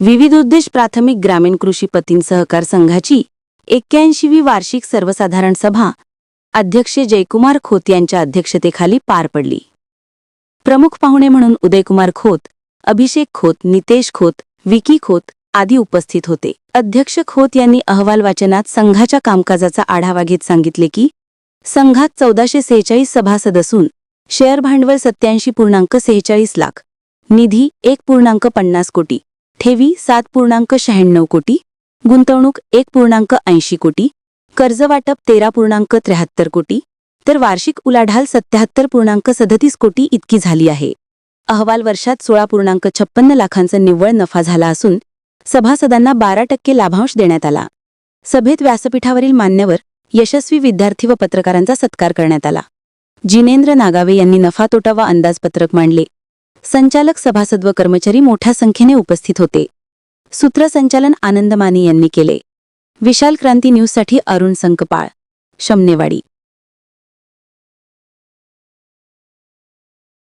विविधोद्देश प्राथमिक ग्रामीण कृषी पतीन सहकार संघाची एक्क्याऐंशीवी वार्षिक सर्वसाधारण सभा अध्यक्ष जयकुमार खोत यांच्या अध्यक्षतेखाली पार पडली. प्रमुख पाहुणे म्हणून उदयकुमार खोत अभिषेक खोत नितेश खोत विकी खोत आदी उपस्थित होते. अध्यक्ष खोत यांनी अहवाल वाचनात संघाच्या कामकाजाचा आढावा घेत सांगितले की संघात चौदाशे सेहेचाळीस सभासद असून शेअर भांडवल सत्याऐंशी पूर्णांक सेहेचाळीस लाख निधी एक पूर्णांक पन्नास कोटी ठेवी सात पूर्णांक शहाण्णव कोटी गुंतवणूक एक पूर्णांक ऐंशी कोटी कर्जवाटप तेरा पूर्णांक त्र्याहत्तर कोटी तर वार्षिक उलाढाल सत्याहत्तर पूर्णांक सदतीस कोटी इतकी झाली आहे. अहवाल वर्षात सोळा पूर्णांक छप्पन्न लाखांचा निव्वळ नफा झाला असून सभासदांना बारा टक्के लाभांश देण्यात आला. सभेत व्यासपीठावरील मान्यवर यशस्वी विद्यार्थी व पत्रकारांचा सत्कार करण्यात आला. जिनेंद्र नागावे यांनी नफा तोटा व अंदाजपत्रक मांडले. संचालक सभासद व कर्मचारी मोठ्या संख्येने उपस्थित होते. सूत्रसंचालन आनंद माने यांनी केले. विशाल क्रांती न्यूजसाठी अरुण संकपाळ. शमनेवाडी.